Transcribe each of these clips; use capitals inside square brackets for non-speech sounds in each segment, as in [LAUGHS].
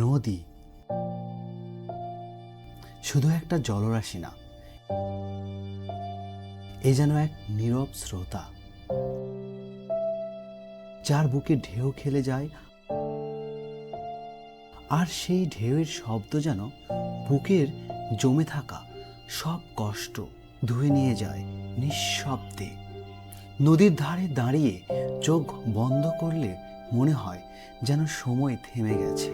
নদী। শুধু একটা জলরাশি না, এ যেন এক নীরব শ্রোতা যার বুকে ঢেউ খেলে যায়, আর সেই ঢেউয়ের শব্দ যেন বুকের জমে থাকা সব কষ্ট ধুয়ে নিয়ে যায় নিঃশব্দে। নদীর ধারে দাঁড়িয়ে চোখ বন্ধ করলে মনে হয় যেন সময় থেমে গেছে।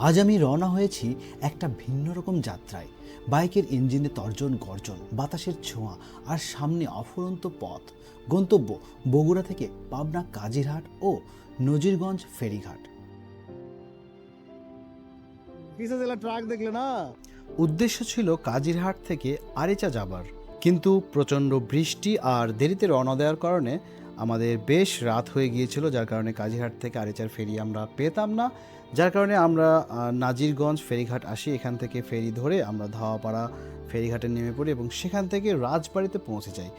আজ আমি রওনা হয়েছি একটা ভিন্ন রকম যাত্রায়। বাইকের ইঞ্জিনে তর্জন গর্জন বাতাসের ছোঁয়া আর সামনে অফুরন্ত পথ। গন্তব্য বগুড়া থেকে পাবনা কাজিরহাট ও নজিরগঞ্জ ফেরিঘাট। ট্রাক দেখলে না? উদ্দেশ্য ছিল কাজিরহাট থেকে আরেচা যাবার। কিন্তু প্রচণ্ড বৃষ্টি আর দেরিতে রওনা দেওয়ার কারণে আমাদের বেশ রাত হয়ে গিয়েছিল, যার কারণে কাজিরহাট থেকে আরেচার ফেরি আমরা পেতাম না। যার কারণে আমরা নাজিরগঞ্জ ফেরিঘাট আসি, এখান থেকে ফেরি ধরে আমরা ধাওয়াপাড়া ফেরিঘাটে নেমে পড়ি এবং সেখান থেকে রাজবাড়িতে পৌঁছে যাই।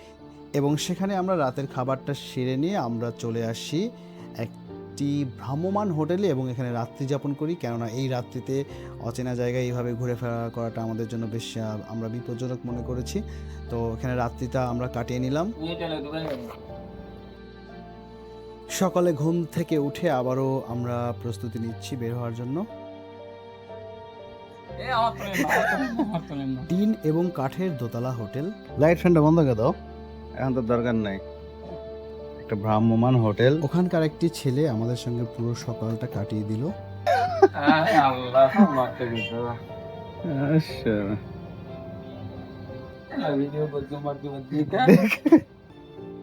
এবং সেখানে আমরা রাতের খাবারটা সেরে নিয়ে আমরা চলে আসি একটি ভ্রাম্যমান হোটেলে এবং এখানে রাত্রি যাপন করি। কেননা এই রাত্রিতে অচেনা জায়গায় এইভাবে ঘুরে ফেরা করাটা আমাদের জন্য বেশ আমরা বিপজ্জনক মনে করেছি। তো এখানে রাত্রিটা আমরা কাটিয়ে নিলাম। সকালে ঘুম থেকে উঠে আবারও আমরা প্রস্তুতি নিচ্ছি বের হওয়ার জন্য। টিন এবং কাঠের দোতলা হোটেল। লাইট ফ্যানটা বন্ধ করে দাও। এখন তো দরকার নাই। একটা ভ্রাম্যমান হোটেল। ওখানকার একটি ছেলে আমাদের সঙ্গে পুরো সকালটা কাটিয়ে দিল। আচ্ছা।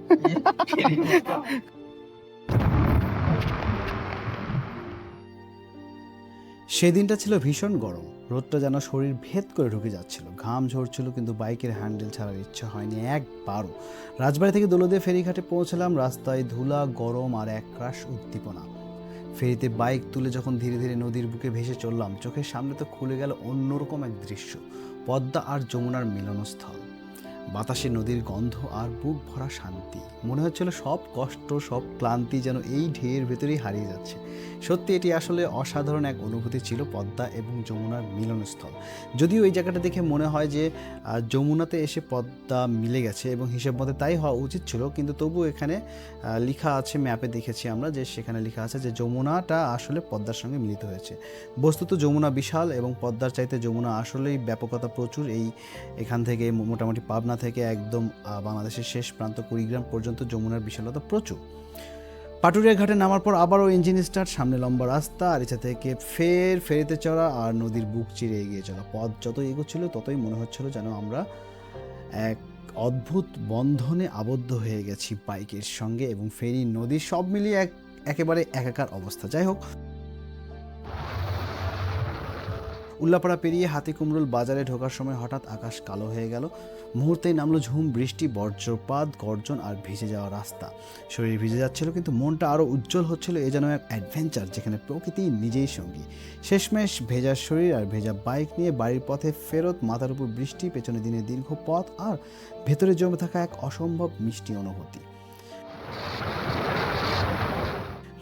[LAUGHS] [LAUGHS] সেদিনটা ছিল ভীষণ গরম। রোদটা যেন শরীর ভেদ করে ঢুকে যাচ্ছিল। ঘাম ঝরছিল, কিন্তু বাইকের হ্যান্ডেল ছাড়ার ইচ্ছা হয়নি একবারও। রাজবাড়ি থেকে দোলদে ফেরিঘাটে পৌঁছলাম, রাস্তায় ধুলা, গরম আর একরাশ উদ্দীপনা। ফেরিতে বাইক তুলে যখন ধীরে ধীরে নদীর বুকে ভেসে চললাম, চোখের সামনে তো খুলে গেল অন্যরকম এক দৃশ্য, পদ্মা আর যমুনার মিলনস্থল। বাতাসে নদীর গন্ধ আর বুক ভরা শান্তি। মনে হচ্ছিল সব কষ্ট, সব ক্লান্তি যেন এই ঢেউয়ের ভেতরেই হারিয়ে যাচ্ছে। সত্যি এটি আসলে অসাধারণ এক অনুভূতি ছিল পদ্মা এবং যমুনার মিলনস্থল। যদিও এই জায়গাটা দেখে মনে হয় যে যমুনাতে এসে পদ্মা মিলে গেছে এবং হিসেব মতে তাই হওয়া উচিত ছিল, কিন্তু তবু এখানে লেখা আছে, ম্যাপে দেখেছি আমরা যে সেখানে লেখা আছে যে যমুনাটা আসলে পদ্মার সঙ্গে মিলিত হয়েছে। বস্তুত যমুনা বিশাল এবং পদ্মার চাইতে যমুনা আসলেই ব্যাপকতা প্রচুর। এই এখান থেকে মোটামুটি পাবনা থেকে একদম বাংলাদেশের শেষ প্রান্ত কুড়িগ্রাম পর্যন্ত যমুনার বিশালতা প্রচুর। পাটুরিয়া ঘাটে নামার পর আবারও ইঞ্জিন স্টার্ট সামনে লম্বা রাস্তা আর ইচ্ছা থেকে ফের ফেরিতে চড়া আর নদীর বুক চিরে এগিয়ে চলা। পথ যত এগোচ্ছিল, ততই মনে হচ্ছিল যেন আমরা এক অদ্ভুত বন্ধনে আবদ্ধ হয়ে গেছি বাইকের সঙ্গে এবং ফেরি, নদী সব মিলিয়ে এক, একেবারে একাকার অবস্থা। যাই হোক। উল্লাপাড়া পেরিয়ে হাতি কুমরুল বাজারে ঢোকার সময় হঠাৎ আকাশ কালো হয়ে গেল। মুহূর্তেই নামলো ঝুম, বৃষ্টি, বজ্রপাত, গর্জন আর ভিজে যাওয়া রাস্তা। শরীর ভিজে যাচ্ছিল কিন্তু মনটা আরও উজ্জ্বল হচ্ছিল এ যেন এক অ্যাডভেঞ্চার যেখানে প্রকৃতি নিজেই সঙ্গী। শেষমেশ ভেজা শরীর আর ভেজা বাইক নিয়ে বাড়ির পথে ফেরত মাথার উপর বৃষ্টি, পেছনে দিনের দীর্ঘ পথ আর ভেতরে জমে থাকা এক অসম্ভব মিষ্টি অনুভূতি।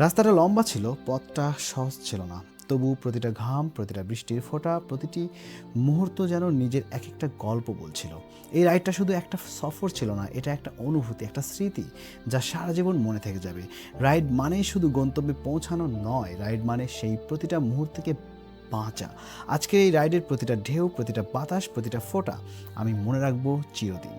রাস্তাটা লম্বা ছিল, পথটা সহজ ছিল না। তবু প্রতিটা ঘাম, প্রতিটা বৃষ্টির ফোঁটা, প্রতিটি মুহূর্ত যেন নিজের এক একটা গল্প বলছিল। এই রাইডটা শুধু একটা সফর ছিল না, এটা একটা অনুভূতি, একটা স্মৃতি যা সারা জীবন মনে থেকে যাবে। রাইড মানেই শুধু গন্তব্যে পৌঁছানো নয়, রাইড মানে সেই প্রতিটা মুহূর্তকে বাঁচা। আজকের এই রাইডের প্রতিটা ঢেউ, প্রতিটা বাতাস, প্রতিটা ফোঁটা আমি মনে রাখব চিরদিন।